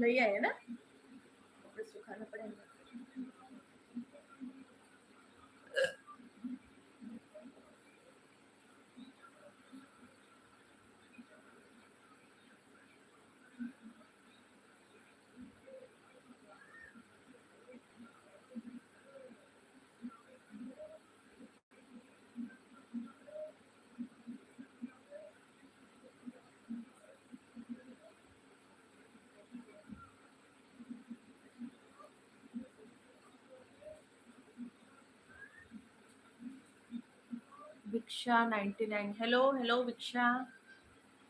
लई आहे ना? Viksha ninety nine. Hello hello Viksha.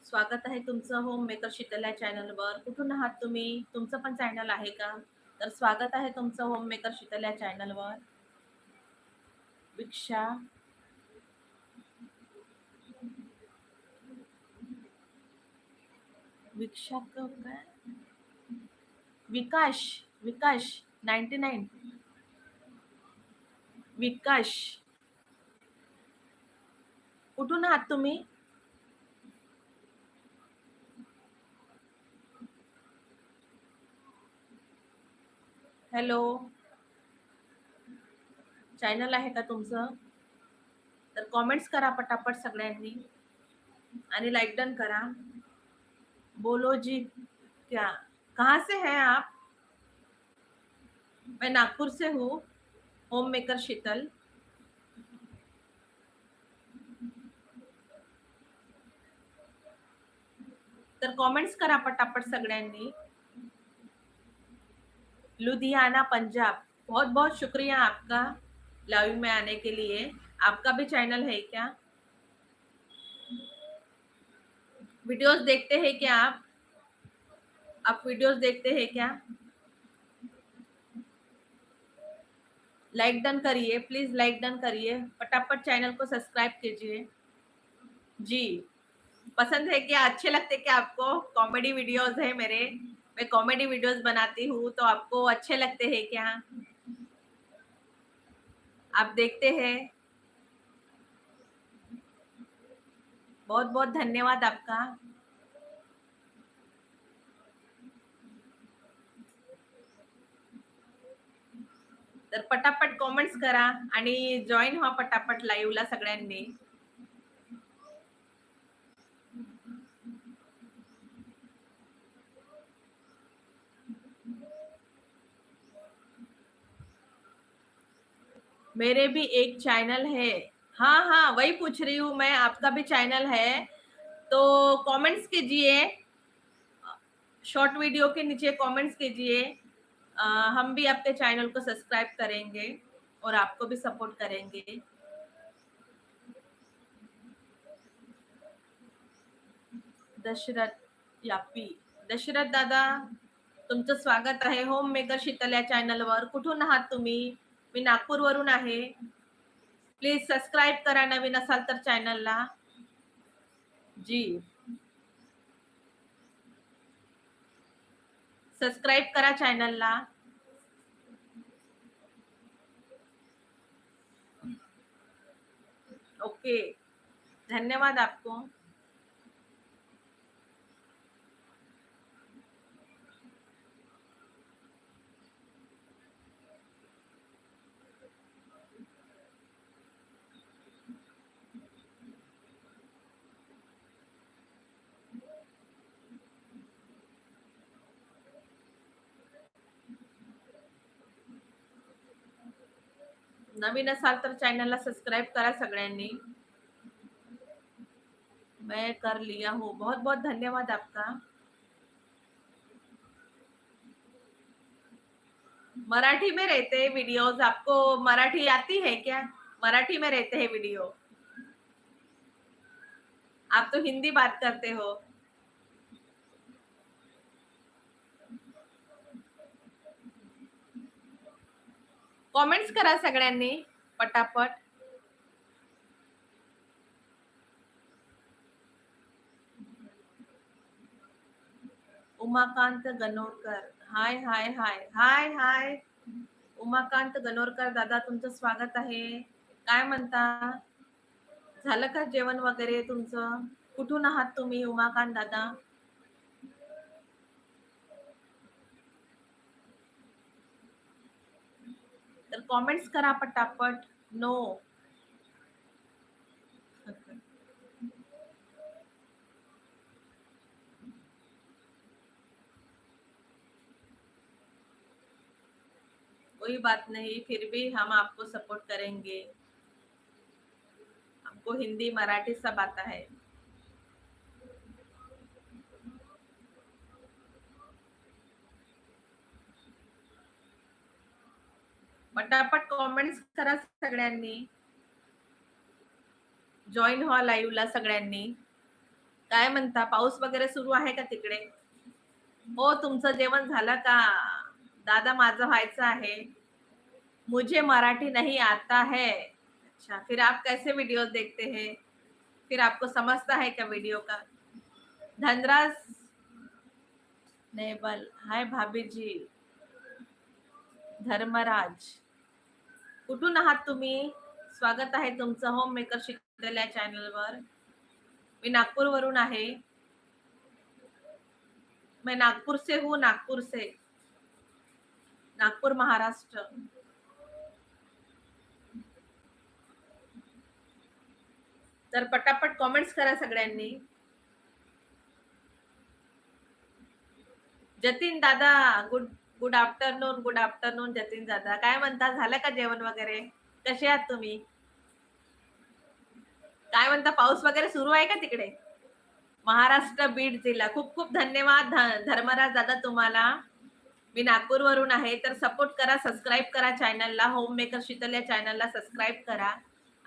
स्वागत आहे तुमचं होम मेकर शीतल या चॅनलवर. कुठून आहात तुम्ही? तुमचं पण चॅनल आहे का? तर स्वागत आहे तुमचं होम मेकर शीतल या चॅनलवर. विक्षा. विक्षा काय? विकाश विकाश नाईन्टी नाईन. विकाश कुठून आहात तुम्ही? हॅलो? चॅनल आहे का तुमचं? तर कॉमेंट्स करा पटापट सगळ्यांनी. आणि लाईक डन करा. बोलो जी क्या? कहाँ से हैं आप? मैं नागपुर से हूँ होम मेकर शीतल। तर कमेंट्स करा पटापट सगळ्यांनी. लुधियाना, पंजाब. बहुत बहुत शुक्रिया आपका लाइव में आने के लिए. आपका भी चैनल है क्या? वीडियोस देखते हैं क्या आप? आप वीडियोस देखते हैं क्या? लाइक डन करिए प्लीज़ लाइक डन करिए. फटाफट चैनल को सब्सक्राइब कीजिए. जी. पसंद है क्या? अच्छे लगते क्या आपको? कॉमेडी वीडियोस है मेरे। मैं कॉमेडी वीडियोस बनाती हूँ तो आपको अच्छे लगते हैं क्या? आप देखते हैं। बहुत बहुत धन्यवाद आपका। तर पटापट कॉमेंट्स करा आणि जॉईन व्हा पटापट लाईव्हला सगळ्यांनी. मेरे भी एक चैनल है। हाँ हाँ वही पूछ रही हूँ मैं, आपका भी चैनल है। तो कमेंट्स कीजिए। शॉर्ट वीडियो के नीचे कमेंट्स कीजिए। हम भी आपके चैनल को सब्सक्राइब करेंगे और आपको भी सपोर्ट करेंगे। दशरथ यापी। दशरथ दादा, तुमचं स्वागत आहे होम मेकर शीतल या चॅनलवर कुठून तुम्ही? मी नागपूरवरून आहे. प्लीज सबस्क्राईब करा नवीन असाल तर चॅनलला जी. सबस्क्राईब करा चॅनलला ओके धन्यवाद आपको. नवीन असाल तर चॅनलला सबस्क्राईब करा सगळ्यांनी. मैं कर लिया हूँ. बहुत बहुत धन्यवाद आपका. मराठी में रहते हैं वीडियोस आपको मराठी आती है क्या? मराठी में रहते हैं वीडियो आप तो हिंदी बात करते हो. कमेंट्स करा सगळ्यांनी पटापट. उमाकांत गणोरकर. हाय हाय हाय. हाय हाय. उमाकांत गणोरकर दादा तुमचं स्वागत आहे. काय म्हणता? झालं का जेवण वगैरे तुमचं? कुठून आहात तुम्ही उमाकांत दादा? तर कॉमेंट्स करा पटापट. नो कोई बात नहीं, फिर भी हम आपको सपोर्ट करेंगे. हमको हिंदी मराठी सब आता है. पटापट कॉमेंट्स करा सगळ्यांनी. जॉईन व्हा लाईव्हला सगळ्यांनी. काय म्हणता पाऊस वगैरे सुरू आहे का तिकडे? हो तुमचं जेवण झालं का? दादा माझं व्हायचं आहे. मुझे मराठी नहीं आता है. अच्छा फिर आप कैसे वीडियोस देखते हैं? फिर आपको समझता है क्या वीडियो का? धनराज नेबल हाय भाभी जी. धर्मराज. कुठून आहात तुम्ही? स्वागत आहे तुमचं होम मेकर शिकलेल्या चॅनलवर मी नागपूर वरून आहे. मैं नागपूरचे से हूँ से नागपूर महाराष्ट्र. तर पटापट कॉमेंट्स करा सगळ्यांनी. जतीन दादा good good afternoon good afternoon Jatin दादा. काय म्हणता? झालं का जेवण वगैरे? कसे आहात तुम्ही? काय म्हणता? पाऊस वगैरे सुरू आहे का तिकडे? महाराष्ट्र बीड जिल्हा. खूप खूप धन्यवाद धर्मराज दादा तुम्हाला. मी नागपूर वरून आहे तर सपोर्ट करा सबस्क्राईब करा चॅनलला होम मेकर शीतल या चॅनलला सबस्क्राईब करा.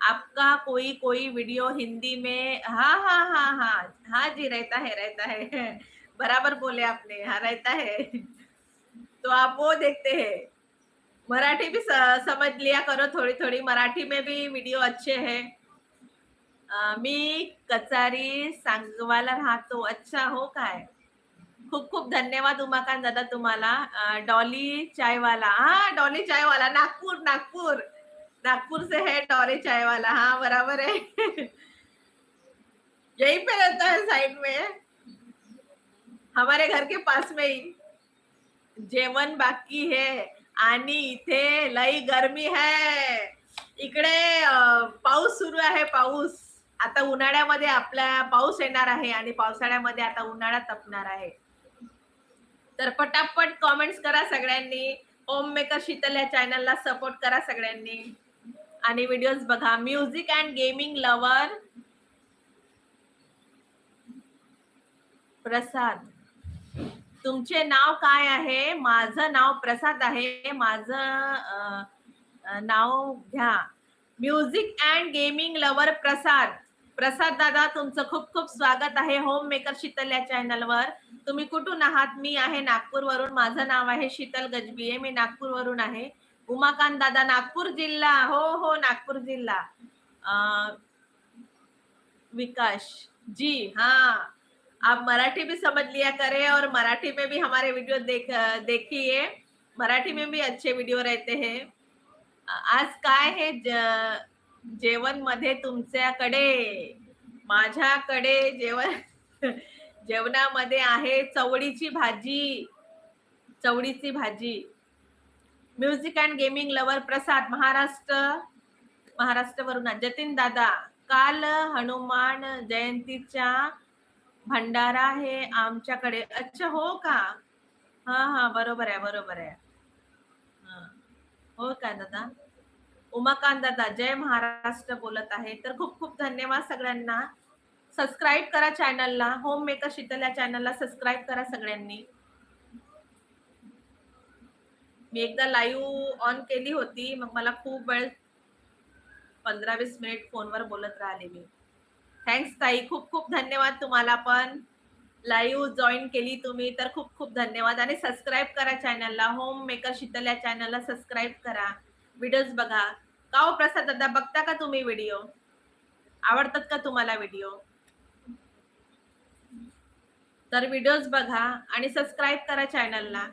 आपका कोई कोई वीडियो हिंदी में हाँ हाँ हाँ हाँ. हाँ जी रहता है रहता है. बराबर बोले आपने. हाँ रहता है. तो आप वो देखते हैं। मराठी भी समझ लिया करो थोड़ी थोड़ी। मराठी में भी वीडियो अच्छे हैं। मी कचारी सांगवाला राहतो। अच्छा हो काय? खूप खूप धन्यवाद उमाकांत दादा तुम्हाला। डॉली चायवाला। हा डॉली चायवाला। नागपूर नागपूर। नागपुर से है डॉली चायवाला। हा बराबर है यही पे रहता है साइड में हमारे घर के पास में ही। जेवण बाकी हे आणि इथे लई गर्मी है. इकडे पाऊस सुरू आहे पाऊस. आता उन्हाळ्यामध्ये आपला पाऊस येणार आहे आणि पावसाळ्यामध्ये आता उन्हाळा तपणार आहे. तर पटापट कॉमेंट्स करा सगळ्यांनी. होम मेकर शीतल या चॅनलला सपोर्ट करा सगळ्यांनी. आणि व्हिडिओज बघा. Music and gaming lover Prasad. तुमचे नाव काय आहे? माझं नाव प्रसाद आहे. माझं नाव घ्या. Music and gaming lover Prasad. Prasad दादा तुमचं खूप खूप स्वागत आहे होम मेकर शीतल या चॅनलवर. तुम्ही कुठून आहात? मी आहे नागपूरवरून. माझं नाव आहे शीतल गजबीये. मी नागपूर वरून आहे. उमाकांत दादा नागपूर जिल्हा. हो हो नागपूर जिल्हा. विकास. जी हा. आप मराठी भी समझ लिया करें और मराठी में भी हमारे वीडियो देख देखिए। मराठी में भी अच्छे वीडियो रहते हैं। आज काय है? जेवणमध्ये तुमच्याकडे माझ्याकडे जेवण जेवणामध्ये आहे चवळीची भाजी चवळीची भाजी. Music and gaming lover Prasad Maharashtra Maharashtra वरून जतीन दादा. काल हनुमान जयंतीच्या भंडारा हे आमच्याकडे. अच्छा हो का? हा हा बरोबर आहे बरोबर आहे. हो. का दादा? उमाकांत दादा जय महाराष्ट्र बोलत आहे. तर खूप खूप धन्यवाद सगळ्यांना. सबस्क्राईब करा चॅनलला होम मेकर शीतल या चॅनलला सबस्क्राईब करा सगळ्यांनी. मी एकदा लाईव्ह ऑन केली होती. मग मला खूप वेळ पंधरा वीस मिनिट फोनवर बोलत राहिले मी. थँक्स ताई. खूप खूप धन्यवाद तुम्हाला पण. लाईव्ह जॉईन केली तुम्ही तर खूप खूप धन्यवाद. आणि सबस्क्राईब करा चॅनलला होम मेकर शीतल या चॅनलला सबस्क्राईब करा. व्हिडिओज बघा. का हो प्रसाद दादा? बघता का तुम्ही व्हिडिओ आवडतात का तुम्हाला व्हिडिओ तर व्हिडिओज बघा आणि सबस्क्राईब करा चॅनलला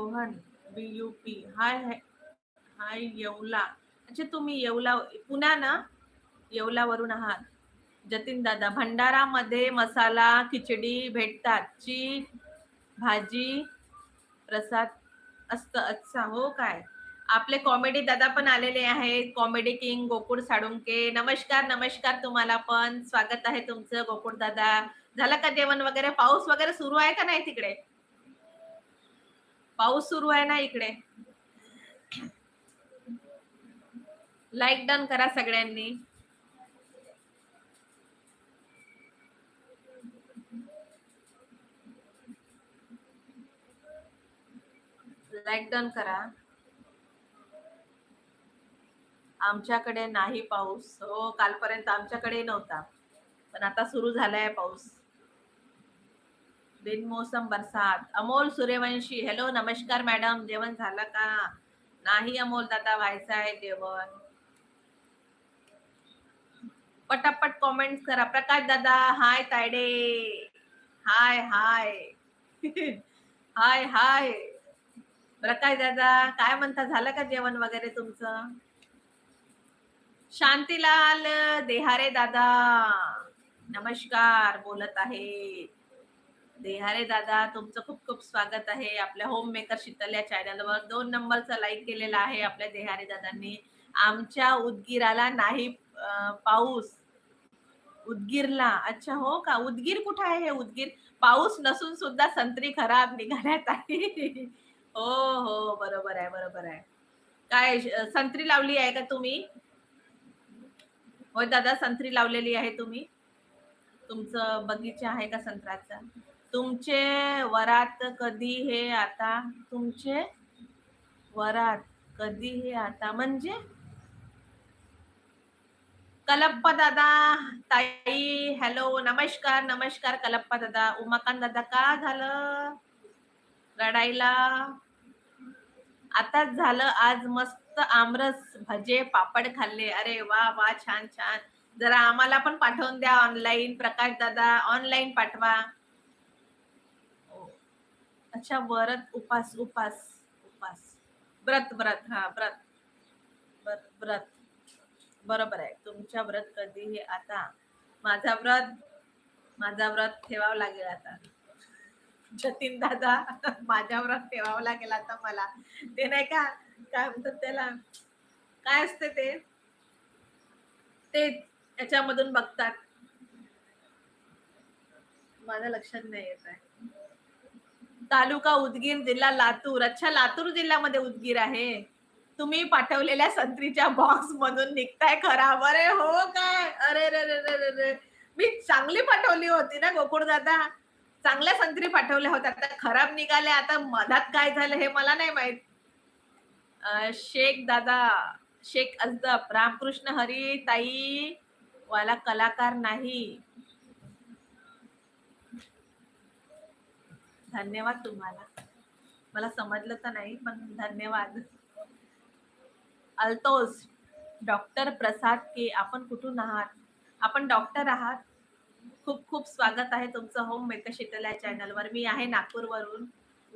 Rohan V U P hi hi Yeola. अच्छा तुम्ही येवला पुण्या ना? येवलावरून आहात. जतीन दादा भंडारामध्ये मसाला खिचडी भेटतात. ची भाजी प्रसाद असतं अच्छा हो काय? आपले कॉमेडी दादा पण आलेले आहेत. कॉमेडी किंग गोकुळ साडुंके नमस्कार नमस्कार तुम्हाला पण. स्वागत आहे तुमचं गोकुळ दादा. झालं का जेवण वगैरे? पाऊस वगैरे सुरू आहे का नाही तिकडे? पाऊस सुरू आहे ना इकडे? लाईक डन करा सगळ्यांनी. लाईक डन करा. आमच्याकडे नाही पाऊस. हो कालपर्यंत आमच्याकडे नव्हता. पण आता सुरू झालाय पाऊस. बिनमोसम बरसात. अमोल सूर्यवंशी हॅलो नमस्कार मॅडम जेवण झालं का? नाही अमोल दादा व्हायचं आहे जेवण. पटापट कॉमेंट करा. प्रकाश दादा हाय तायडे. हाय हाय हाय हाय प्रकाश दादा काय म्हणता झालं का जेवण वगैरे तुमचं? शांतीलाल देहारे दादा नमस्कार बोलत आहे. देहारे दादा तुमचं खूप खूप स्वागत आहे आपल्या होम मेकर शीतल या चॅनलवर दोन नंबरचा लाईक केलेला आहे आपल्या देहारे दादांनी. आमच्या उदगीराला नाही पाऊस. उदगीरला. अच्छा हो का? उदगीर कुठं आहे हे उदगीर? पाऊस नसून सुद्धा संत्री खराब निघाल्यात आहे. हो हो बरोबर आहे बरोबर आहे. काय संत्री लावली आहे का तुम्ही? होय दादा संत्री लावलेली आहे तुम्ही? तुमचं बगीचा आहे का संत्र्याचा तुमचे वरात कधी हे आता? तुमचे वरात कधी हे आता? म्हणजे? कलप्पा दादा ताई हॅलो नमस्कार नमस्कार कलप्पा दादा. उमाकांत दादा का झालं? रडायला? आताच झालं आज मस्त आमरस भजे पापड खाल्ले. अरे वा वा छान छान. जरा आम्हाला पण पाठवून द्या ऑनलाईन प्रकाश दादा ऑनलाईन पाठवा. अच्छा व्रत उपास उपास उपास. व्रत व्रत हा व्रत. व्रत व्रत. बरोबर आहे. तुमच्या व्रत कधी हे आता माझा व्रत माझा व्रत ठेवावं लागेल आता. जतीन दादा माझ्या व्रत ठेवावं लागेल आता मला. ते नाही का काय म्हणतात त्याला काय असते ते? ते याच्यामधून बघतात. माझ्या लक्षात नाही येत आहे. तालुका उदगीर जिल्हा लातूर. अच्छा लातूर जिल्ह्यामध्ये उदगीर आहे. तुम्ही पाठवलेल्या संत्रीच्या बॉक्स मधून निघताय खराब अरे हो काय अरे रे रे रे रे रे मी चांगली पाठवली होती ना गोकुळ दादा? चांगल्या संत्री पाठवल्या होत्या. आता खराब निघाल्या. आता मधात काय झालं हे मला नाही माहीत. अं, शेख दादा शेख अजदब रामकृष्ण हरी ताई वाला कलाकार नाही. धन्यवाद तुम्हाला. मला समजलं तर नाही पण धन्यवाद. अल्तोस डॉक्टर प्रसाद के आपण कुठून आहात? आपण डॉक्टर आहात. खूप खूप स्वागत आहे तुमचं होम मेकर शीतल या चॅनलवर मी आहे नागपूरवरून.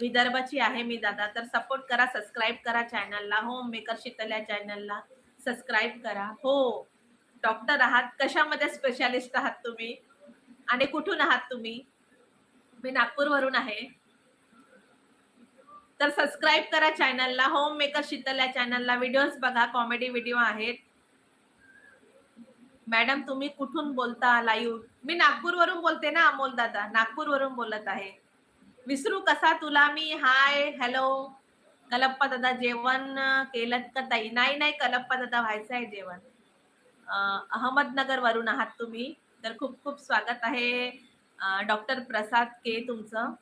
विदर्भाची आहे मी दादा. तर सपोर्ट करा सबस्क्राईब करा चॅनलला होम मेकर शीतल या चॅनलला सबस्क्राईब करा. हो डॉक्टर आहात. कशामध्ये स्पेशालिस्ट आहात तुम्ही? आणि कुठून आहात तुम्ही? मी नागपूरवरून आहे. तर सबस्क्राईब करा चॅनलला होम मेकर शीतल या चॅनलला व्हिडिओज बघा. कॉमेडी व्हिडिओ आहेत. मॅडम तुम्ही कुठून बोलता लाईव्ह मी नागपूरवरून बोलते ना अमोल दादा. नागपूरवरून बोलत आहे. विसरू कसा तुला मी? हाय हॅलो कलप्पा दादा जेवण केलं का ताई? नाही नाही कलप्पा दादा व्हायचं आहे जेवण. अहमदनगर वरून आहात तुम्ही. तर खूप खूप स्वागत आहे. डॉक्टर प्रसाद के तुमचं.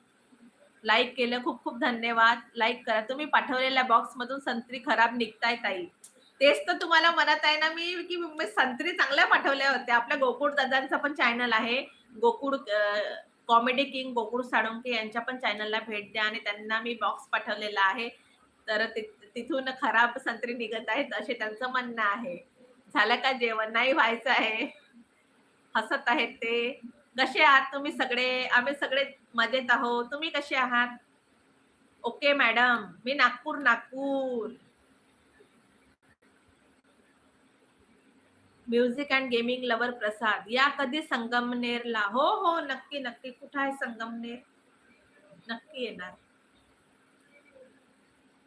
लाईक केलं खूप खूप धन्यवाद. लाईक करा. तुम्ही पाठवलेल्या बॉक्स मधून संत्री खराब निघताय ताई. तेच तर तुम्हाला म्हणत आहे ना मी की मी संत्री चांगल्या पाठवल्या होत्या. आपल्या गोकुळ दादांचा पण चॅनल आहे. गोकुळ कॉमेडी किंग गोकुळ साळुंके यांच्या पण चॅनलला भेट द्या आणि त्यांना मी बॉक्स पाठवलेला आहे. तर तिथून खराब संत्री निघत आहेत असे त्यांचं म्हणणं आहे. झालं का जेवण? नाही व्हायचं आहे. हसत आहेत ते. कसे आहात? तुम्ही सगळे आम्ही सगळे मजेत आहोत. तुम्ही कसे आहात? Okay madam. Me Nagpur Nagpur. Music and gaming lover Prasad. या कधी संगमनेरला? हो हो नक्की नक्की. कुठं आहे संगमनेर? नक्की येणार.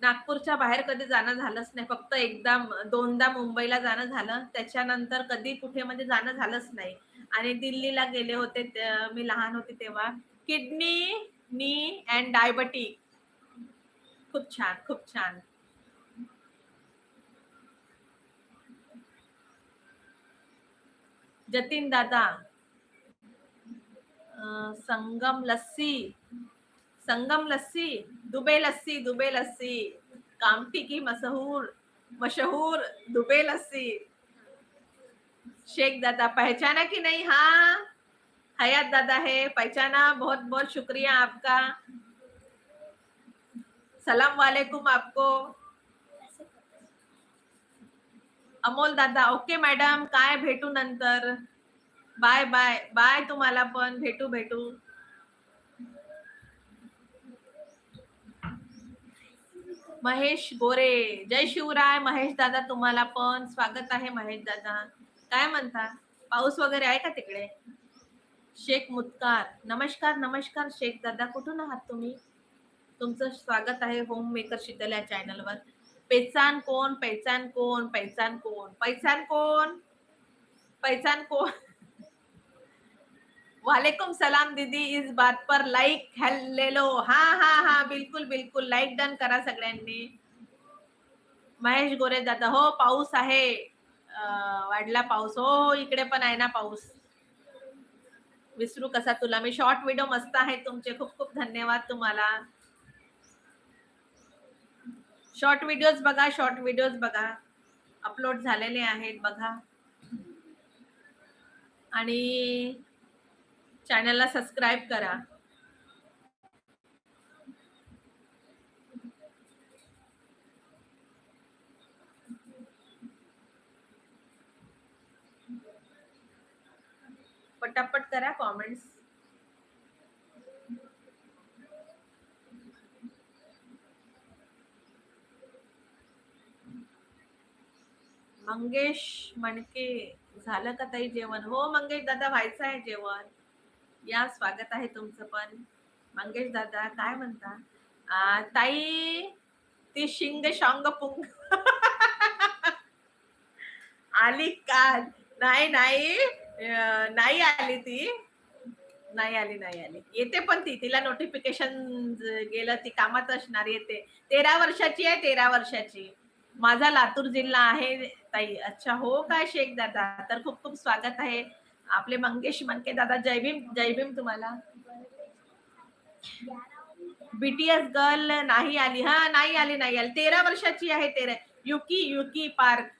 नागपूरच्या बाहेर कधी जाणं झालंच नाही. फक्त एकदा दोनदा मुंबईला जाणं झालं. त्याच्यानंतर कधी कुठे म्हणजे जाणं झालंच नाही. आणि दिल्लीला गेले होते मी लहान होते तेव्हा. किडनी नी अँड डायबेटिक. खूप छान खूप छान. जतीन दादा. अं, संगम लस्सी. संगम लस्सी दुबे लस्सी दुबे लस्सी कामटी की मशहूर मशहूर दुबे लस्सी। शेख दादा पहचाना कि नहीं? हाँ। हयात दादा है पहचाना। बहुत बहुत शुक्रिया आपका। सलाम वालेकुम आपको। अमोल दादा ओके मॅडम काय भेटू नंतर? बाय बाय बाय तुम्हाला पण भेटू भेटू। महेश गोरे. जय शिवराय. महेश दादा तुम्हाला पण स्वागत आहे महेश दादा. काय म्हणता? पाऊस वगैरे आहे का तिकडे? शेख मुत्कार. नमस्कार नमस्कार शेख दादा. कुठून आहात तुम्ही? तुमचं स्वागत आहे होम मेकर शीतल या चॅनलवर पेचान कोण पैचान कोण पैचान कोण पैचान कोण? पैचान कोण? वालेकुम सलाम दीदी इस बात पर लाईक हॅलेलो हा हा हा बिलकुल बिलकुल। लाईक डन करा सगळ्यांनी। महेश गोरे दादा हो पाऊस आहे. वाढला पाऊस. हो हो इकडे पण आहे ना पाऊस. विसरू कसा तुला? मी शॉर्ट व्हिडिओ मस्त आहे तुमचे. खूप खूप धन्यवाद तुम्हाला. शॉर्ट व्हिडिओज बघा शॉर्ट व्हिडिओज बघा. अपलोड झालेले आहेत बघा. आणि चॅनलला सबस्क्राईब करा. पटापट करा कॉमेंट्स मंगेश मणके झालं का ताई जेवण? हो मंगेश दादा व्हायचं आहे जेवण. या स्वागत आहे तुमचं पण. मंगेश दादा काय म्हणता? ताई ती शिंग शांग पुंग. आली का? नाही नाही. नाही आली ती. नाही आली नाही आली. येते पण ती. तिला नोटिफिकेशन गेलं ती कामात असणार येते. तेरा वर्षाची आहे तेरा वर्षाची. माझा लातूर जिल्हा आहे ताई. अच्छा हो काय शेख दादा? तर खूप खूप स्वागत आहे. आपले मंगेश मनके दादा जय भीम जय भीम तुम्हाला. बीटीएस गर्ल नाही आली. हा नाही आली नाही आली. तेरा वर्षाची आहे तेरा. Yuki Yuki park.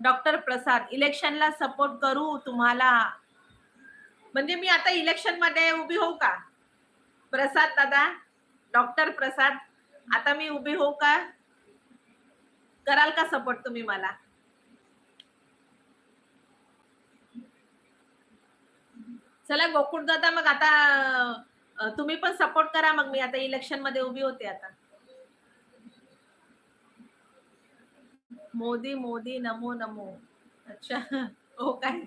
Doctor Prasad इलेक्शनला support करू तुम्हाला. म्हणजे मी आता इलेक्शनमध्ये उभी होऊ का? प्रसाद दादा डॉक्टर प्रसाद आता मी उभी होऊ का? कराल का सपोर्ट तुम्ही मला? चला गोकुळ दादा मग आता तुम्ही पण सपोर्ट करा मग मी आता इलेक्शनमध्ये उभी होते आता. मोदी मोदी नमो नमो. अच्छा हो काय?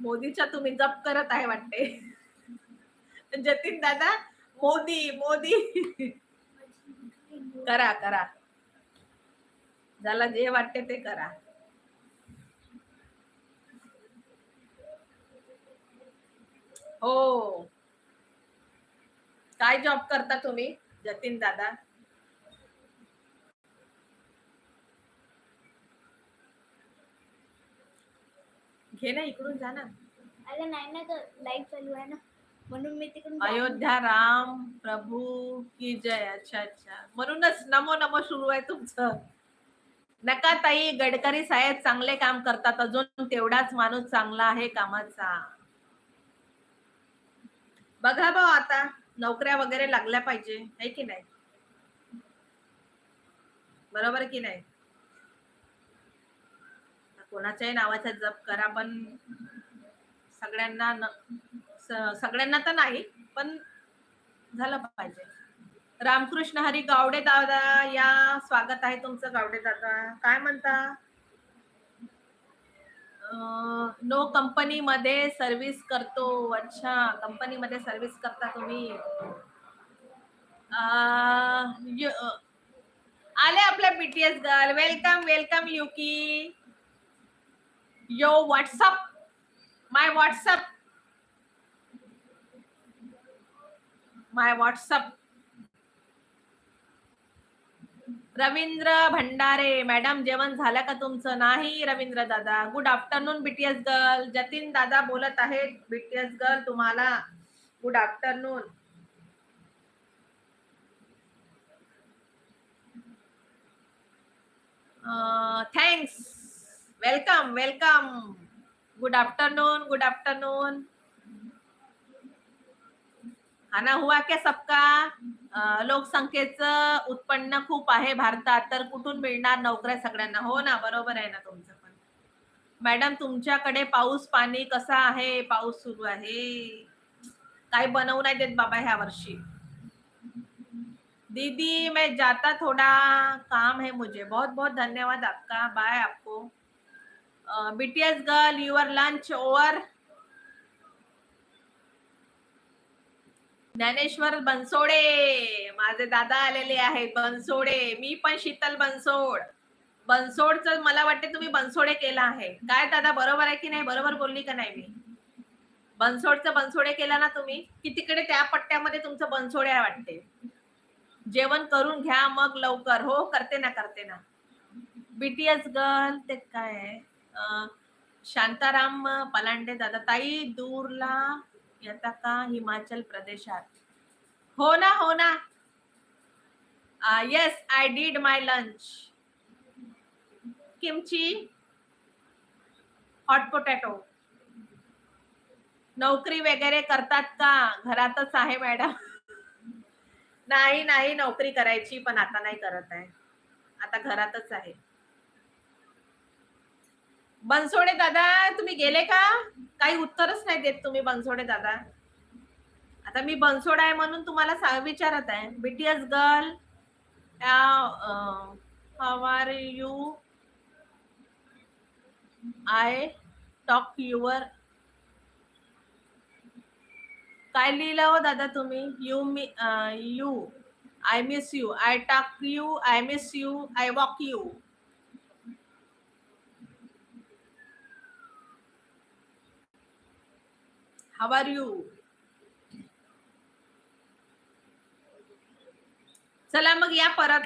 मोदीच्या तुम्ही जप करत आहे वाटते. जतीन दादा मोदी मोदी. करा करा. ज्याला जे वाटते ते करा. हो. काय जॉब करता तुम्ही जतीन दादा? घे ना इकडून जा ना. अरे नाही ना तर लाईव्ह चालू आहे ना. म्हणून मी तिकडून अयोध्या राम प्रभू की जय. अच्छा अच्छा. म्हणूनच नमो नमो सुरू आहे तुमचं. नका ताई गडकरी साहेब चांगले काम करतात. अजून तेवढाच माणूस चांगला आहे कामाचा. बघा भाऊ आता नोकऱ्या वगैरे लागल्या पाहिजे आहे की नाही? बरोबर की नाही? कोणाच्याही नावाचा जप करा पण सगळ्यांना सगळ्यांना तर नाही पण झालं पाहिजे. रामकृष्ण हरी गावडे दादा या स्वागत आहे तुमचं गावडे दादा. काय म्हणता? नो कंपनी मध्ये सर्व्हिस करतो अच्छा कंपनी मध्ये सर्व्हिस करता तुम्ही. आले आपल्या BTS girl welcome welcome Yuki yo what's up my what's up my what's up Ravindra Bhandare madam जेवण झालं का तुमचं? नाही रवींद्र दादा. Good afternoon BTS girl Jatin दादा बोलत आहेत. बीटीएस गर्ल तुम्हाला good afternoon thanks welcome welcome good afternoon good afternoon खाना हुआ क्या सबका? लोकसंख्येचं उत्पन्न खूप आहे भारतात तर कुठून मिळणार नोकऱ्या सगळ्यांना? हो ना बरोबर आहे ना तुमचं पण. मॅडम तुमच्याकडे पाऊस पाणी कसा आहे? पाऊस सुरू आहे. काही बनवू नाही देत बाबा ह्या वर्षी. दीदी मैं जाता थोड़ा काम है मुझे. बहुत बहुत धन्यवाद आपका. बाय आपको. BTS girl your lunch over Dnyaneshwar Bansode. माझे दादा आलेले आहेत बनसोडे. मी पण शीतल बनसोड. बनसोडचं मला वाटते तुम्ही बनसोडे केला आहे. काय दादा बरोबर आहे की नाही? बरोबर बोलली का नाही मी? बनसोडचं बनसोडे केला ना तुम्ही की तिकडे त्या पट्ट्यामध्ये तुमचं बनसोडे आहे वाटते. जेवण करून घ्या मग लवकर. हो करते ना करते ना. बीटीएस गर्ल ते काय शांताराम पलांडे दादा. ताई दूरला येता का हिमाचल प्रदेशात? हो ना हो ना. Yes I did my lunch kimchi? Hot potato नोकरी वगैरे करतात का? घरातच आहे मॅडम नाही नाही नोकरी करायची पण आता नाही करत आहे. आता घरातच आहे. बनसोडे दादा तुम्ही गेले का? काही उत्तरच नाही देत तुम्ही बनसोडे दादा. आता मी बनसोडा आहे म्हणून तुम्हाला विचारत आहे. BTS girl how are you I talk your काय लिहिलं हो दादा तुम्ही? You me you I miss you I talk you I miss you I walk you how are you चला मग या परत.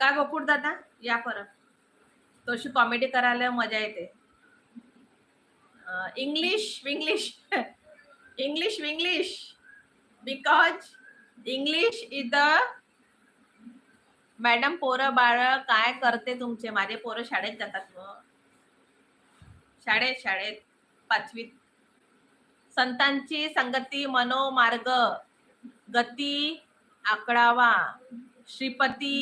का गोकुळ दादा? या परत. तशी कॉमेडी करायला मजा येते. English Vinglish English Vinglish because English is the madam पोरं बाळ काय करते तुमचे? माझे पोरं शाळेत जातात मग. शाळेत शाळेत. पाचवीत. संतांची संगती मनोमार्ग गती आकडावा. श्रीपती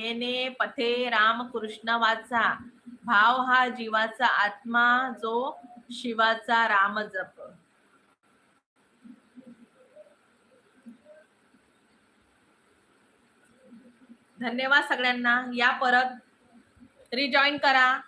येणे पथे रामकृष्ण वाचा. भाव हा जीवाचा आत्मा जो शिवाचा राम जप धन्यवाद सगळ्यांना. या परत रिजॉईन करा.